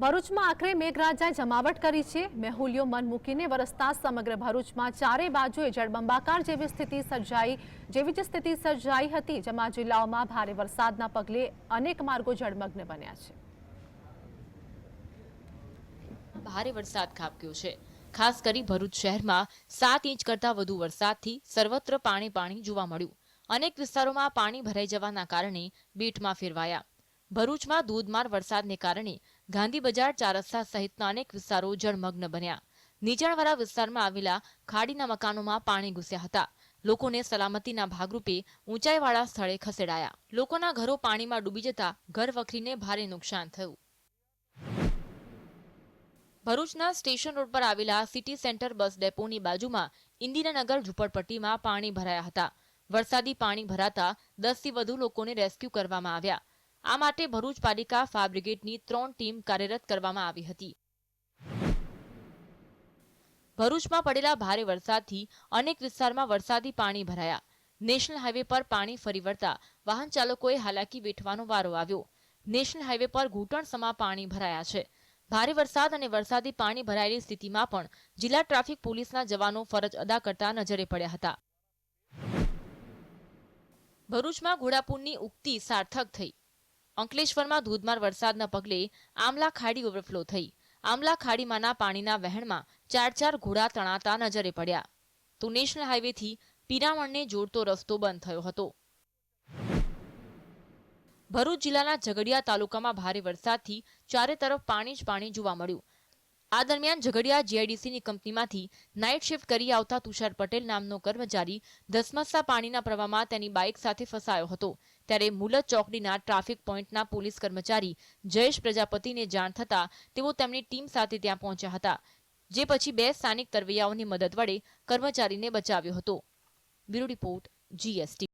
ભરૂચમાં આખરે મેઘરાજાએ જમાવટ કરી છે. મેહુલિયો મન મૂકીને વરસતા સમગ્ર ભરૂચમાં ચારે બાજુએ જળબંબાકાર જેવી સ્થિતિ સર્જાઈ, જેવી જ સ્થિતિ સર્જાઈ હતી, જેમાં જિલ્લાઓમાં ભારે વરસાદના પગલે અનેક માર્ગો જળમગ્ન બન્યા છે. ભારે વરસાદ ખાબક્યો છે. ખાસ કરી ભરૂચ શહેરમાં સાત ઇંચ કરતા વધુ વરસાદથી સર્વત્ર પાણી પાણી જોવા મળ્યું. અનેક વિસ્તારોમાં પાણી ભરાઈ જવાના કારણે બેટમાં ફેરવાયા. ભરૂચમાં ધોધમાર વરસાદને કારણે ગાંધી બજાર ચાર સહિતના અનેક વિસ્તારો જળમગ્ન બન્યા. નીચાણવાળા વિસ્તારમાં આવેલા ખાડીના મકાનોમાં પાણી ઘૂસ્યા હતા. લોકોને સલામતીના ભાગરૂપે ઊંચાઈવાળા સ્થળે ખસેડાયા. લોકોના ઘરો પાણીમાં ડૂબી જતા ઘર વખરીને ભારે નુકસાન થયું. ભરૂચના સ્ટેશન રોડ પર આવેલા સિટી સેન્ટર બસ ડેપોની બાજુમાં ઇન્દિરાનગર ઝૂંપડપટ્ટીમાં પાણી ભરાયા હતા. વરસાદી પાણી ભરાતા દસથી વધુ લોકોને રેસ્ક્યુ કરવામાં આવ્યા. આ માટે ભરૂચ પાલિકા ફાયર બ્રિગેડની ત્રણ ટીમ કાર્યરત કરવામાં આવી હતી. ભરૂચમાં પડેલા ભારે વરસાદથી અનેક વિસ્તારમાં વરસાદી પાણી ભરાયા. નેશનલ હાઈવે પર પાણી ફરી વળતા વાહન ચાલકોએ હાલાકી વેઠવાનો વારો આવ્યો. નેશનલ હાઈવે પર ઘૂંટણસમા પાણી ભરાયા છે. ભારે વરસાદ અને વરસાદી પાણી ભરાયેલી સ્થિતિમાં પણ જિલ્લા ટ્રાફિક પોલીસના જવાનો ફરજ અદા કરતા નજરે પડ્યા હતા. ભરૂચમાં ઘોડાપુરની ઉક્તિ સાર્થક થઈ. અંકલેશ્વરમાં ધોધમાર વરસાદના પગલે આમલા ખાડી ઓવરફ્લો થઈ. આમલા ખાડીમાંના પાણીના વહેણમાં ચાર ચાર ઘોડા તણાતા નજરે પડ્યા. તો નેશનલ હાઈવેથી પિરામણને જોડતો રસ્તો બંધ થયો હતો. ભરૂચ જિલ્લાના ઝઘડિયા તાલુકામાં ભારે વરસાદથી ચારે તરફ પાણી જ પાણી જોવા મળ્યું. આ દરમિયાન ઝઘડિયા જીઆઈડીસીની કંપનીમાંથી નાઇટ શિફ્ટ કરી આવતા તુષાર પટેલ નામનો કર્મચારી ધસમસતા પાણીના પ્રવાહમાં તેની બાઇક સાથે ફસાયો હતો. ત્યારે મુલત ચોકડીના ટ્રાફિક પોઈન્ટના પોલીસ કર્મચારી જયેશ પ્રજાપતિને જાણ થતાં તેઓ તેમની ટીમ સાથે ત્યાં પહોંચ્યા હતા, જે પછી બે સ્થાનિક તરવૈયાઓની મદદ વડે કર્મચારીને બચાવ્યો હતો. Bureau report, GST.